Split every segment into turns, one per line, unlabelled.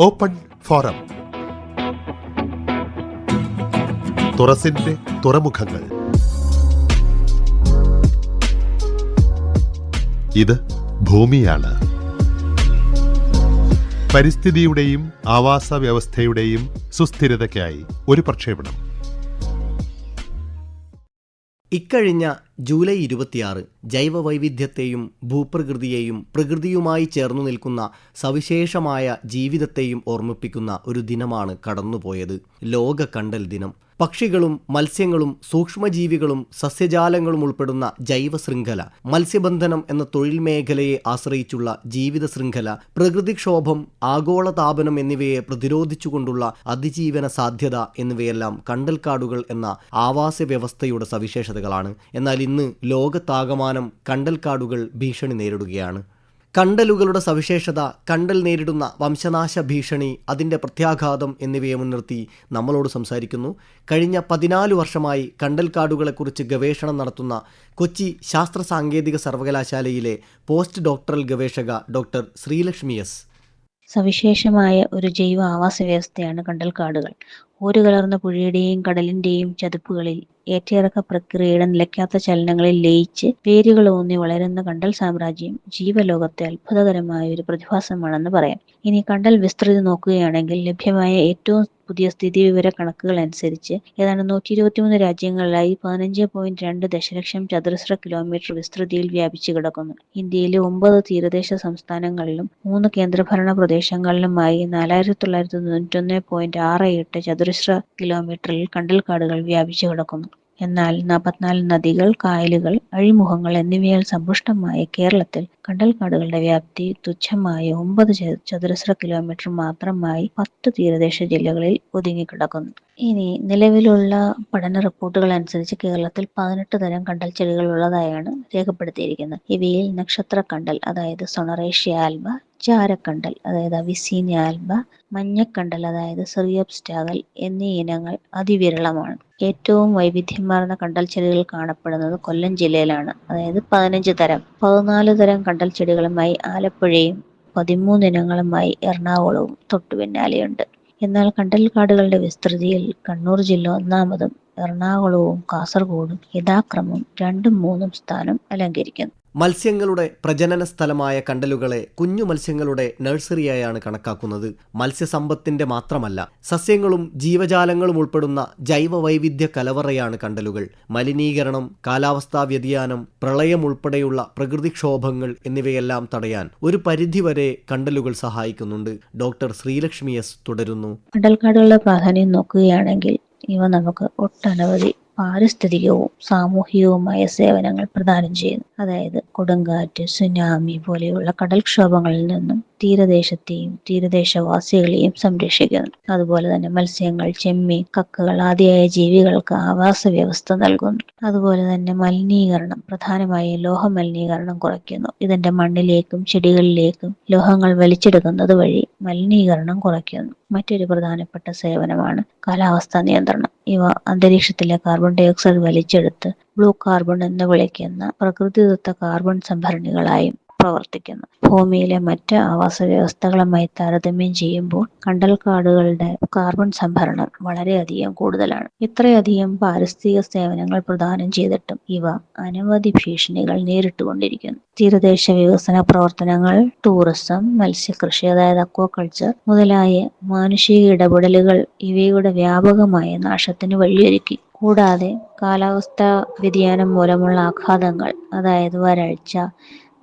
Open forum തുറസിന്റെ തുറമുഖങ്ങൾ. ഇത് ഭൂമിയാണ്. പരിസ്ഥിതിയുടെയും ആവാസ വ്യവസ്ഥയുടെയും സുസ്ഥിരതയ്ക്കായി ഒരു പ്രക്ഷേപണം.
ഇക്കഴിഞ്ഞ ജൂലൈ ഇരുപത്തിയാറ് ജൈവ വൈവിധ്യത്തെയും ഭൂപ്രകൃതിയെയും പ്രകൃതിയുമായി ചേർന്നു നിൽക്കുന്ന സവിശേഷമായ ജീവിതത്തെയും ഓർമ്മിപ്പിക്കുന്ന ഒരു ദിനമാണ് കടന്നുപോയത്. ലോക കണ്ടൽ ദിനം. പക്ഷികളും മത്സ്യങ്ങളും സൂക്ഷ്മജീവികളും സസ്യജാലങ്ങളും ഉൾപ്പെടുന്ന ജൈവ ശൃംഖല മത്സ്യബന്ധനം എന്ന തൊഴിൽ മേഖലയെ ആശ്രയിച്ചുള്ള ജീവിത ശൃംഖല പ്രകൃതിക്ഷോഭം ആഗോളതാപനം എന്നിവയെ പ്രതിരോധിച്ചുകൊണ്ടുള്ള അതിജീവന സാധ്യത എന്നിവയെല്ലാം കണ്ടൽക്കാടുകൾ എന്ന ആവാസ വ്യവസ്ഥയുടെ സവിശേഷതകളാണ്. എന്നാൽ ഇന്ന് ലോകത്താകമാനം കണ്ടൽക്കാടുകൾ ഭീഷണി നേരിടുകയാണ്. കണ്ടലുകളുടെ സവിശേഷത കണ്ടൽ നേരിടുന്ന വംശനാശ ഭീഷണി അതിന്റെ പ്രത്യാഘാതം എന്നിവയെ മുൻനിർത്തി നമ്മളോട് സംസാരിക്കുന്നു. കഴിഞ്ഞ പതിനാല് വർഷമായി കണ്ടൽക്കാടുകളെക്കുറിച്ച് ഗവേഷണം നടത്തുന്ന കൊച്ചി ശാസ്ത്ര സാങ്കേതിക സർവകലാശാലയിലെ പോസ്റ്റ് ഡോക്ടറൽ ഗവേഷക ഡോക്ടർ ശ്രീലക്ഷ്മി എസ്.
സവിശേഷമായ ഒരു ജൈവ ആവാസ വ്യവസ്ഥയാണ് കണ്ടൽക്കാടുകൾ. ഊരുകലർന്ന പുഴയുടെയും കടലിന്റെയും ചതുപ്പുകളിൽ ഏറ്റയിറക്ക പ്രക്രിയയുടെ നിലയ്ക്കാത്ത ചലനങ്ങളിൽ ലയിച്ച് വേരുകൾ ഊന്നി വളരുന്ന കണ്ടൽ സാമ്രാജ്യം ജീവലോകത്തെ അത്ഭുതകരമായ ഒരു പ്രതിഭാസമാണെന്ന് പറയാം. ഇനി കണ്ടൽ വിസ്തൃതി നോക്കുകയാണെങ്കിൽ ലഭ്യമായ ഏറ്റവും പുതിയ സ്ഥിതി വിവര കണക്കുകൾ അനുസരിച്ച് ഏതാണ്ട് നൂറ്റി ഇരുപത്തിമൂന്ന് രാജ്യങ്ങളിലായി പതിനഞ്ച് പോയിന്റ് രണ്ട് ദശലക്ഷം ചതുരശ്ര കിലോമീറ്റർ വിസ്തൃതിയിൽ വ്യാപിച്ചു കിടക്കുന്നു. ഇന്ത്യയിലെ ഒമ്പത് തീരദേശ സംസ്ഥാനങ്ങളിലും മൂന്ന് കേന്ദ്രഭരണ പ്രദേശങ്ങളിലുമായി നാലായിരത്തി തൊള്ളായിരത്തി തൊണ്ണൂറ്റൊന്ന് പോയിന്റ് ആറ് എട്ട് ചതുരശ്ര കിലോമീറ്ററിൽ കണ്ടൽക്കാടുകൾ വ്യാപിച്ചു കിടക്കുന്നു. എന്നാൽ നാൽപ്പത്തിനാല് നദികൾ കായലുകൾ അഴിമുഖങ്ങൾ എന്നിവയാൽ സമ്പുഷ്ടമായ കേരളത്തിൽ കണ്ടൽക്കാടുകളുടെ വ്യാപ്തി തുച്ഛമായ ഒമ്പത് ചതുരശ്ര കിലോമീറ്റർ മാത്രമായി പത്ത് തീരദേശ ജില്ലകളിൽ ഒതുങ്ങിക്കിടക്കുന്നു. ഇനി നിലവിലുള്ള പഠന റിപ്പോർട്ടുകൾ അനുസരിച്ച് കേരളത്തിൽ പതിനെട്ട് തരം കണ്ടൽ ചെടികൾ ഉള്ളതായാണ് രേഖപ്പെടുത്തിയിരിക്കുന്നത്. ഇവയിൽ നക്ഷത്ര കണ്ടൽ അതായത് സൊണറേഷ്യ ആൽബ ചാരക്കണ്ടൽ അതായത് അവിസീനിയ ആൽബ മഞ്ഞക്കണ്ടൽ അതായത് സെറിയോപ്സ്റ്റാഗൽ എന്നീ ഇനങ്ങൾ അതിവിരളമാണ്. ഏറ്റവും വൈവിധ്യമാർന്ന കണ്ടൽ ചെടികൾ കാണപ്പെടുന്നത് കൊല്ലം ജില്ലയിലാണ്. അതായത് പതിനഞ്ച് തരം പതിനാല് തരം കണ്ടൽ ചെടികളുമായി ആലപ്പുഴയും പതിമൂന്ന് ഇനങ്ങളുമായി എറണാകുളവും തൊട്ടു പിന്നാലെയുണ്ട്. എന്നാൽ കണ്ടൽക്കാടുകളുടെ വിസ്തൃതിയിൽ കണ്ണൂർ ജില്ല ഒന്നാമതും എറണാകുളവും കാസർഗോഡും യഥാക്രമം രണ്ടും മൂന്നും സ്ഥാനം അലങ്കരിക്കുന്നു.
മത്സ്യങ്ങളുടെ പ്രജനന സ്ഥലമായ കണ്ടലുകളെ കുഞ്ഞു മത്സ്യങ്ങളുടെ നഴ്സറിയായാണ് കണക്കാക്കുന്നത്. മത്സ്യസമ്പത്തിന്റെ മാത്രമല്ല സസ്യങ്ങളും ജീവജാലങ്ങളും ഉൾപ്പെടുന്ന ജൈവ വൈവിധ്യ കലവറയാണ് കണ്ടലുകൾ. മലിനീകരണം കാലാവസ്ഥാ വ്യതിയാനം പ്രളയം ഉൾപ്പെടെയുള്ള പ്രകൃതിക്ഷോഭങ്ങൾ എന്നിവയെല്ലാം തടയാൻ ഒരു പരിധിവരെ കണ്ടലുകൾ സഹായിക്കുന്നുണ്ട്. ഡോക്ടർ ശ്രീലക്ഷ്മി എസ് തുടരുന്നു.
കണ്ടൽക്കാടുകളുടെ പ്രാധാന്യം നോക്കുകയാണെങ്കിൽ ഇവ നമുക്ക് ഒട്ടനവധി പാരിസ്ഥിതികവും സാമൂഹികവുമായ സേവനങ്ങൾ പ്രദാനം ചെയ്യുന്നു. അതായത് കൊടുങ്കാറ്റ് സുനാമി പോലെയുള്ള കടൽക്ഷോഭങ്ങളിൽ നിന്നും തീരദേശത്തെയും തീരദേശവാസികളെയും സംരക്ഷിക്കുന്നു. അതുപോലെ തന്നെ മത്സ്യങ്ങൾ ചെമ്മീൻ കക്കകൾ ആദിയായ ജീവികൾക്ക് ആവാസ വ്യവസ്ഥ നൽകുന്നു. അതുപോലെ തന്നെ മലിനീകരണം പ്രധാനമായും ലോഹ മലിനീകരണം കുറയ്ക്കുന്നു. ഇതിന്റെ മണ്ണിലേക്കും ചെടികളിലേക്കും ലോഹങ്ങൾ വലിച്ചെടുക്കുന്നത് വഴി മലിനീകരണം കുറയ്ക്കുന്നു. മറ്റൊരു പ്രധാനപ്പെട്ട സേവനമാണ് കാലാവസ്ഥാ നിയന്ത്രണം. ഇവ അന്തരീക്ഷത്തിലെ കാർബൺ ഡൈ ഓക്സൈഡ് വലിച്ചെടുത്ത് ബ്ലൂ കാർബൺ എന്ന് വിളിക്കുന്ന പ്രകൃതിദത്ത കാർബൺ സംഭരണികളായും പ്രവർത്തിക്കുന്നു. ഭൂമിയിലെ മറ്റ് ആവാസ വ്യവസ്ഥകളുമായി താരതമ്യം ചെയ്യുമ്പോൾ കണ്ടൽക്കാടുകളുടെ കാർബൺ സംഭരണം വളരെയധികം കൂടുതലാണ്. ഇത്രയധികം പാരിസ്ഥിതിക സേവനങ്ങൾ പ്രദാനം ചെയ്തിട്ടും ഇവ അനവധി ഭീഷണികൾ നേരിട്ടുകൊണ്ടിരിക്കുന്നു. തീരദേശ വികസന പ്രവർത്തനങ്ങൾ ടൂറിസം മത്സ്യകൃഷി അതായത് അക്വാകൾച്ചർ മുതലായ മാനുഷിക ഇടപെടലുകൾ ഇവയുടെ വ്യാപകമായ നാശത്തിന് വഴിയൊരുക്കി. കൂടാതെ കാലാവസ്ഥാ വ്യതിയാനം മൂലമുള്ള ആഘാതങ്ങൾ അതായത് വരൾച്ച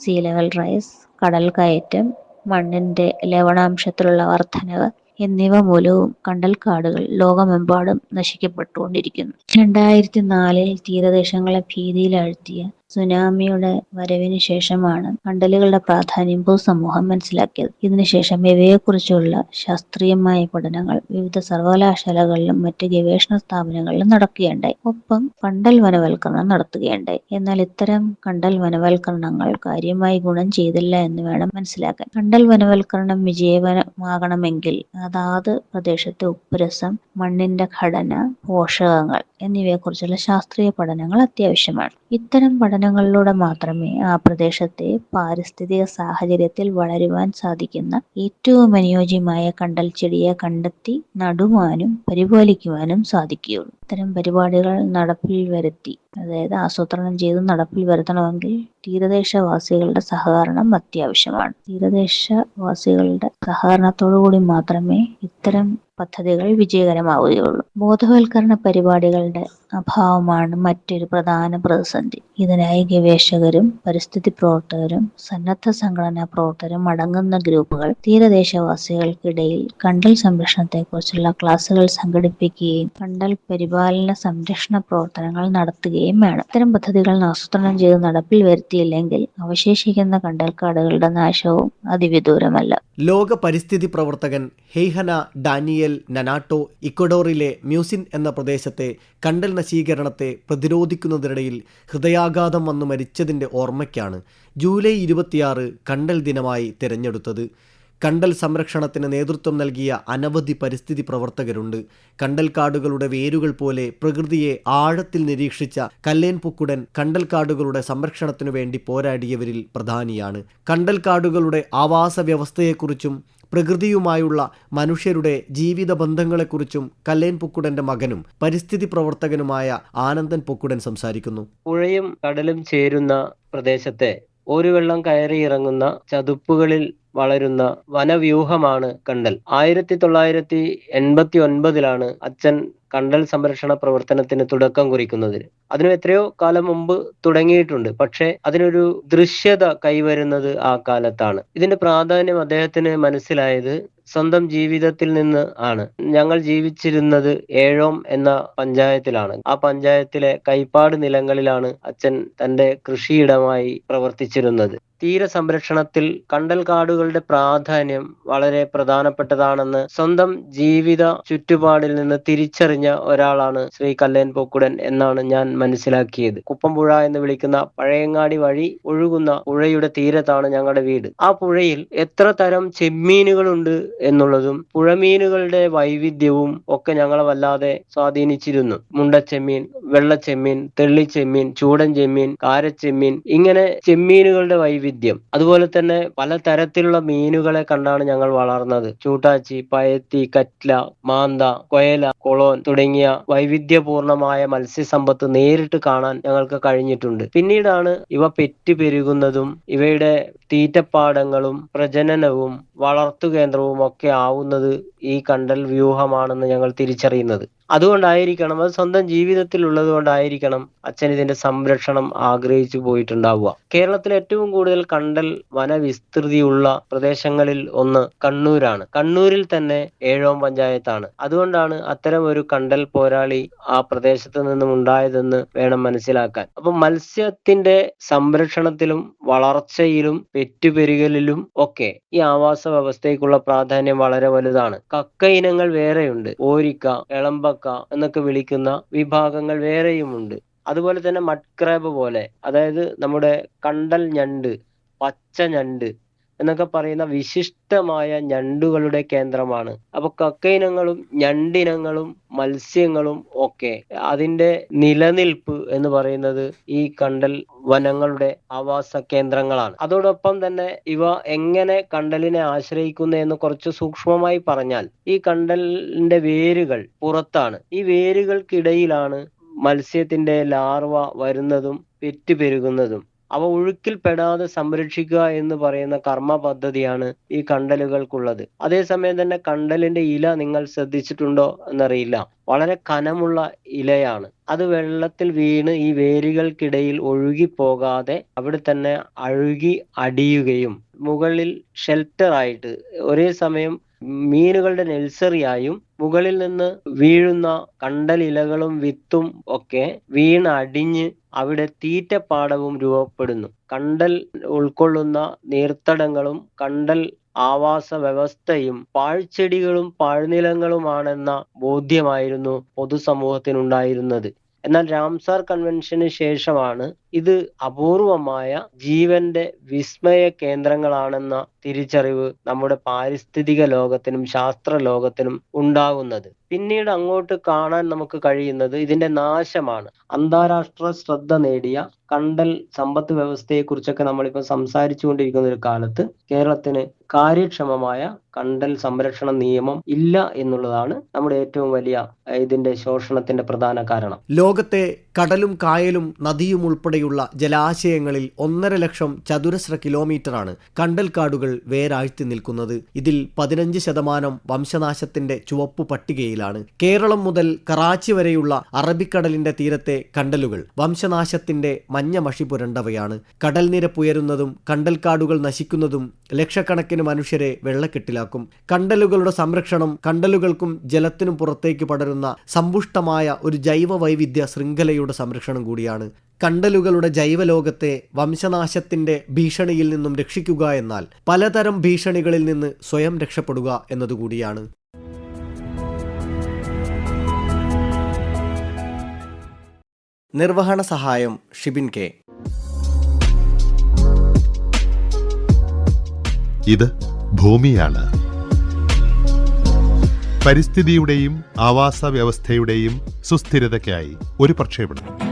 സീ ലെവൽ റൈസ് കടൽ കയറ്റം മണ്ണിന്റെ ലവണാംശത്തിലുള്ള വർധനവ് എന്നിവ മൂലവും കണ്ടൽക്കാടുകൾ ലോകമെമ്പാടും നശിക്കപ്പെട്ടുകൊണ്ടിരിക്കുന്നു. രണ്ടായിരത്തി നാലിൽ തീരദേശങ്ങളെ ഭീതിയിലാഴ്ത്തിയ സുനാമിയുടെ വരവിന് ശേഷമാണ് കണ്ടലുകളുടെ പ്രാധാന്യം പൊതുസമൂഹം മനസ്സിലാക്കിയത്. ഇതിനുശേഷം ഇവയെക്കുറിച്ചുള്ള ശാസ്ത്രീയമായ പഠനങ്ങൾ വിവിധ സർവകലാശാലകളിലും മറ്റ് ഗവേഷണ സ്ഥാപനങ്ങളിലും നടക്കുകയുണ്ടായി. ഒപ്പം കണ്ടൽ വനവൽക്കരണം നടത്തുകയുണ്ടായി. എന്നാൽ ഇത്തരം കണ്ടൽ വനവൽക്കരണങ്ങൾ കാര്യമായി ഗുണം ചെയ്തില്ല എന്ന് വേണം മനസ്സിലാക്കാൻ. കണ്ടൽ വനവൽക്കരണം വിജയകരമാകണമെങ്കിൽ അതാത് പ്രദേശത്തെ ഉപ്പുരസം മണ്ണിന്റെ ഘടന പോഷകങ്ങൾ എന്നിവയെക്കുറിച്ചുള്ള ശാസ്ത്രീയ പഠനങ്ങൾ അത്യാവശ്യമാണ്. ഇത്തരം പഠന പഠനങ്ങളിലൂടെ മാത്രമേ ആ പ്രദേശത്തെ പാരിസ്ഥിതിക സാഹചര്യത്തിൽ വളരുവാൻ സാധിക്കുന്ന ഏറ്റവും അനുയോജ്യമായ കണ്ടൽ ചെടിയെ കണ്ടെത്തി നടുവാനും പരിപാലിക്കുവാനും സാധിക്കുകയുള്ളൂ. ഇത്തരം പരിപാടികൾ നടപ്പിൽ വരുത്തി അതായത് ആസൂത്രണം ചെയ്ത് നടപ്പിൽ വരുത്തണമെങ്കിൽ തീരദേശവാസികളുടെ സഹകരണം അത്യാവശ്യമാണ്. തീരദേശവാസികളുടെ സഹകരണത്തോടു കൂടി മാത്രമേ ഇത്തരം പദ്ധതികൾ വിജയകരമാവുകയുള്ളൂ. ബോധവൽക്കരണ പരിപാടികളുടെ അഭാവമാണ് മറ്റൊരു പ്രധാന പ്രതിസന്ധി. ഇതിനായി ഗവേഷകരും പരിസ്ഥിതി പ്രവർത്തകരും സന്നദ്ധ സംഘടനാ പ്രവർത്തകരും അടങ്ങുന്ന ഗ്രൂപ്പുകൾ തീരദേശവാസികൾക്കിടയിൽ കണ്ടൽ സംരക്ഷണത്തെക്കുറിച്ചുള്ള ക്ലാസുകൾ സംഘടിപ്പിക്കുകയും കണ്ടൽ പരിപാലന സംരക്ഷണ പ്രവർത്തനങ്ങൾ നടത്തുകയും വേണം. ഇത്തരം പദ്ധതികൾ ആസൂത്രണം ചെയ്ത് നടപ്പിൽ വരുത്തിയില്ലെങ്കിൽ അവശേഷിക്കുന്ന കണ്ടൽക്കാടുകളുടെ നാശവും അതിവിദൂരമല്ല.
ലോക പരിസ്ഥിതി പ്രവർത്തകൻ ഹെയ്ഹന ഡാനിയൽ നനാട്ടോ ഇക്വഡോറിലെ മ്യൂസിൻ എന്ന പ്രദേശത്തെ കണ്ടൽ നശീകരണത്തെ പ്രതിരോധിക്കുന്നതിനിടയിൽ ഹൃദയാഘാതം വന്നു മരിച്ചതിന്റെ ഓർമ്മയ്ക്കാണ് ജൂലൈ ഇരുപത്തിയാറ് കണ്ടൽ ദിനമായി തിരഞ്ഞെടുത്തത്. കണ്ടൽ സംരക്ഷണത്തിന് നേതൃത്വം നൽകിയ അനവധി പരിസ്ഥിതി പ്രവർത്തകരുണ്ട്. കണ്ടൽ കാടുകളുടെ വേരുകൾ പോലെ പ്രകൃതിയെ ആഴത്തിൽ നിരീക്ഷിച്ച കല്ലേൻ പുക്കുടൻ കണ്ടൽ കാടുകളുടെ സംരക്ഷണത്തിനു വേണ്ടി പോരാടിയവരിൽ പ്രധാനിയാണ്. കണ്ടൽക്കാടുകളുടെ ആവാസ വ്യവസ്ഥയെക്കുറിച്ചും പ്രകൃതിയുമായുള്ള മനുഷ്യരുടെ ജീവിത ബന്ധങ്ങളെക്കുറിച്ചും കല്ലേൻ പൊക്കുടന്റെ മകനും പരിസ്ഥിതി പ്രവർത്തകനുമായ ആനന്ദൻ പൊക്കുടൻ സംസാരിക്കുന്നു.
പുഴയും കടലും ചേരുന്ന പ്രദേശത്തെ ഒരു വെള്ളം കയറി ഇറങ്ങുന്ന ചതുപ്പുകളിൽ വളരുന്ന വനവ്യൂഹമാണ് കണ്ടൽ. ആയിരത്തി തൊള്ളായിരത്തി എൺപത്തി ഒൻപതിലാണ് അച്ഛൻ കണ്ടൽ സംരക്ഷണ പ്രവർത്തനത്തിന് തുടക്കം കുറിക്കുന്നത്. അതിന് എത്രയോ കാലം മുമ്പ് തുടങ്ങിയിട്ടുണ്ട്. പക്ഷേ അതിനൊരു ദൃശ്യത കൈവരുന്നത് ആ കാലത്താണ്. ഇതിന്റെ പ്രാധാന്യം അദ്ദേഹത്തിന് മനസ്സിലായത് സ്വന്തം ജീവിതത്തിൽ നിന്ന് ആണ്. ഞങ്ങൾ ജീവിച്ചിരുന്നത് ഏഴോം എന്ന പഞ്ചായത്തിലാണ്. ആ പഞ്ചായത്തിലെ കൈപ്പാട് നിലങ്ങളിലാണ് അച്ഛൻ തന്റെ കൃഷിയിടമായി പ്രവർത്തിച്ചിരുന്നത്. തീരസംരക്ഷണത്തിൽ കണ്ടൽ കാടുകളുടെ പ്രാധാന്യം വളരെ പ്രധാനപ്പെട്ടതാണെന്ന് സ്വന്തം ജീവിത ചുറ്റുപാടിൽ നിന്ന് തിരിച്ചറിഞ്ഞ ഒരാളാണ് ശ്രീ കല്ലേൻ പൊക്കുടൻ എന്നാണ് ഞാൻ മനസ്സിലാക്കിയത്. കുപ്പംപുഴ എന്ന് വിളിക്കുന്ന പഴയങ്ങാടി വഴി ഒഴുകുന്ന പുഴയുടെ തീരത്താണ് ഞങ്ങളുടെ വീട്. ആ പുഴയിൽ എത്ര തരം ചെമ്മീനുകളുണ്ട് എന്നുള്ളതും പുഴമീനുകളുടെ വൈവിധ്യവും ഒക്കെ ഞങ്ങളെ വല്ലാതെ സ്വാധീനിച്ചിരുന്നു. മുണ്ടച്ചെമ്മീൻ വെള്ളച്ചെമ്മീൻ തെള്ളിച്ചെമ്മീൻ ചൂടൻ ചെമ്മീൻ കാരച്ചെമ്മീൻ ഇങ്ങനെ ചെമ്മീനുകളുടെ വൈവിധ്യം അതുപോലെ തന്നെ പല തരത്തിലുള്ള മീനുകളെ കണ്ടാണ് ഞങ്ങൾ വളർന്നത്. ചൂട്ടാച്ചി പയത്തി കറ്റ്ല മാന്ത കൊയല കൊളോൻ തുടങ്ങിയ വൈവിധ്യപൂർണമായ മത്സ്യസമ്പത്ത് നേരിട്ട് കാണാൻ ഞങ്ങൾക്ക് കഴിഞ്ഞിട്ടുണ്ട്. പിന്നീടാണ് ഇവ പെറ്റു പെരുകുന്നതും ഇവയുടെ തീറ്റപ്പാടങ്ങളും പ്രജനനവും വളർത്തുകേന്ദ്രവും ഒക്കെ ആവുന്നത് ഈ കണ്ടൽ വ്യൂഹമാണെന്ന് ഞങ്ങൾ തിരിച്ചറിയുന്നത്. അതുകൊണ്ടായിരിക്കണം അത് സ്വന്തം ജീവിതത്തിൽ ഉള്ളത് കൊണ്ടായിരിക്കണം അച്ഛൻ ഇതിന്റെ സംരക്ഷണം ആഗ്രഹിച്ചു പോയിട്ടുണ്ടാവുക. കേരളത്തിൽ ഏറ്റവും കൂടുതൽ കണ്ടൽ വനവിസ്തൃതിയുള്ള പ്രദേശങ്ങളിൽ ഒന്ന് കണ്ണൂരാണ്. കണ്ണൂരിൽ തന്നെ ഏഴോം പഞ്ചായത്താണ്. അതുകൊണ്ടാണ് അത്തരം ഒരു കണ്ടൽ പോരാളി ആ പ്രദേശത്ത് നിന്നും ഉണ്ടായതെന്ന് വേണം മനസ്സിലാക്കാൻ. അപ്പൊ മത്സ്യത്തിന്റെ സംരക്ഷണത്തിലും വളർച്ചയിലും പെറ്റുപെരുകലിലും ഒക്കെ ഈ ആവാസ വ്യവസ്ഥയ്ക്കുള്ള പ്രാധാന്യം വളരെ വലുതാണ്. കക്ക ഇനങ്ങൾ വേറെയുണ്ട്. ഓരിക്ക എളമ്പക്ക എന്നൊക്കെ വിളിക്കുന്ന വിഭാഗങ്ങൾ വേറെയുമുണ്ട്. അതുപോലെ തന്നെ മഡ്ക്രാബ് പോലെ. അതായത് നമ്മുടെ കണ്ടൽ ഞണ്ട് പച്ച ഞണ്ട് എന്നൊക്കെ പറയുന്ന വിശിഷ്ടമായ ഞണ്ടുകളുടെ കേന്ദ്രമാണ്. അപ്പൊ കക്കയിനങ്ങളും ഞണ്ടിനങ്ങളും മത്സ്യങ്ങളും ഒക്കെ അതിന്റെ നിലനിൽപ്പ് എന്ന് പറയുന്നത് ഈ കണ്ടൽ വനങ്ങളുടെ ആവാസ കേന്ദ്രങ്ങളാണ്. അതോടൊപ്പം തന്നെ ഇവ എങ്ങനെ കണ്ടലിനെ ആശ്രയിക്കുന്നു എന്ന് കുറച്ച് സൂക്ഷ്മമായി പറഞ്ഞാൽ ഈ കണ്ടലിന്റെ വേരുകൾ പുറത്താണ്. ഈ വേരുകൾക്കിടയിലാണ് മത്സ്യത്തിന്റെ ലാർവ വരുന്നതും പെറ്റുപെരുകുന്നതും അവ ഒഴുക്കിൽപ്പെടാതെ സംരക്ഷിക്കുക എന്ന് പറയുന്ന കർമ്മ പദ്ധതിയാണ് ഈ കണ്ടലുകൾക്കുള്ളത്. അതേസമയം തന്നെ കണ്ടലിന്റെ ഇല നിങ്ങൾ ശ്രദ്ധിച്ചിട്ടുണ്ടോ എന്നറിയില്ല. വളരെ കനമുള്ള ഇലയാണ്. അത് വെള്ളത്തിൽ വീണ് ഈ വേരുകൾക്കിടയിൽ ഒഴുകി പോകാതെ അവിടെ തന്നെ അഴുകി അടിയുകയും മുകളിൽ ഷെൽട്ടർ ആയിട്ട് ഒരേ സമയം മീനുകളുടെ നെൽസറിയായും മുകളിൽ നിന്ന് വീഴുന്ന കണ്ടലിലകളും വിത്തും ഒക്കെ വീണ് അടിഞ്ഞ് അവിടെ തീറ്റപ്പാടവും രൂപപ്പെടുന്നു. കണ്ടൽ ഉൾക്കൊള്ളുന്ന നീർത്തടങ്ങളും കണ്ടൽ ആവാസ വ്യവസ്ഥയും പാഴ്ചെടികളും പാഴ്നിലങ്ങളുമാണെന്ന ബോധ്യമായിരുന്നു പൊതുസമൂഹത്തിനുണ്ടായിരുന്നത്. എന്നാൽ രാംസാർ കൺവെൻഷന് ശേഷമാണ് ഇത് അപൂർവമായ ജീവന്റെ വിസ്മയ കേന്ദ്രങ്ങളാണെന്ന തിരിച്ചറിവ് നമ്മുടെ പാരിസ്ഥിതിക ലോകത്തിനും ശാസ്ത്ര ലോകത്തിനും ഉണ്ടാകുന്നത്. പിന്നീട് അങ്ങോട്ട് കാണാൻ നമുക്ക് കഴിയുന്നത് ഇതിന്റെ നാശമാണ്. അന്താരാഷ്ട്ര ശ്രദ്ധ നേടിയ കണ്ടൽ സമ്പത്ത് വ്യവസ്ഥയെ കുറിച്ചൊക്കെ നമ്മളിപ്പോൾ സംസാരിച്ചുകൊണ്ടിരിക്കുന്ന ഒരു കാലത്ത് കേരളത്തിന് കാര്യക്ഷമമായ കണ്ടൽ സംരക്ഷണ നിയമം ഇല്ല എന്നുള്ളതാണ് നമ്മുടെ ഏറ്റവും വലിയ ഇതിന്റെ ശോഷണത്തിന്റെ പ്രധാന കാരണം.
ലോകത്തെ കടലും കായലും നദിയും ഉൾപ്പെടെയുള്ള ജലാശയങ്ങളിൽ ഒന്നര ലക്ഷം ചതുരശ്ര കിലോമീറ്ററാണ് കണ്ടൽക്കാടുകൾ വേരാഴ്ത്തി നിൽക്കുന്നത്. ഇതിൽ പതിനഞ്ച് ശതമാനം വംശനാശത്തിന്റെ ചുവപ്പു പട്ടികയിലാണ് കേരളം മുതൽ കറാച്ചി വരെയുള്ള അറബിക്കടലിന്റെ തീരത്തെ കണ്ടലുകൾ. വംശനാശത്തിന്റെ മഞ്ഞ മഷി പുരണ്ടവയാണ്. കടൽ നിരപ്പുയരുന്നതും കണ്ടൽക്കാടുകൾ നശിക്കുന്നതും ലക്ഷക്കണക്കിന് മനുഷ്യരെ വെള്ളക്കെട്ടിലാക്കും. കണ്ടലുകളുടെ സംരക്ഷണം കണ്ടലുകൾക്കും ജലത്തിനും പുറത്തേക്ക് പടരുന്ന സമ്പുഷ്ടമായ ഒരു ജൈവ വൈവിധ്യ ശൃംഖലയുടെ സംരക്ഷണം കൂടിയാണ്. കണ്ടലുകളുടെ ജൈവലോകത്തെ വംശനാശത്തിന്റെ ഭീഷണിയിൽ നിന്നും രക്ഷിക്കുക എന്നാൽ പലതരം ഭീഷണികളിൽ നിന്ന് സ്വയം രക്ഷപ്പെടുക എന്നതുകൂടിയാണ്. നിർവഹണ സഹായം ഷിബിൻ കെ.
ഇത് ഭൂമിയാണ്. പരിസ്ഥിതിയുടെയും ആവാസ വ്യവസ്ഥയുടെയും സുസ്ഥിരതയ്ക്കായി ഒരു പ്രക്ഷേപണം.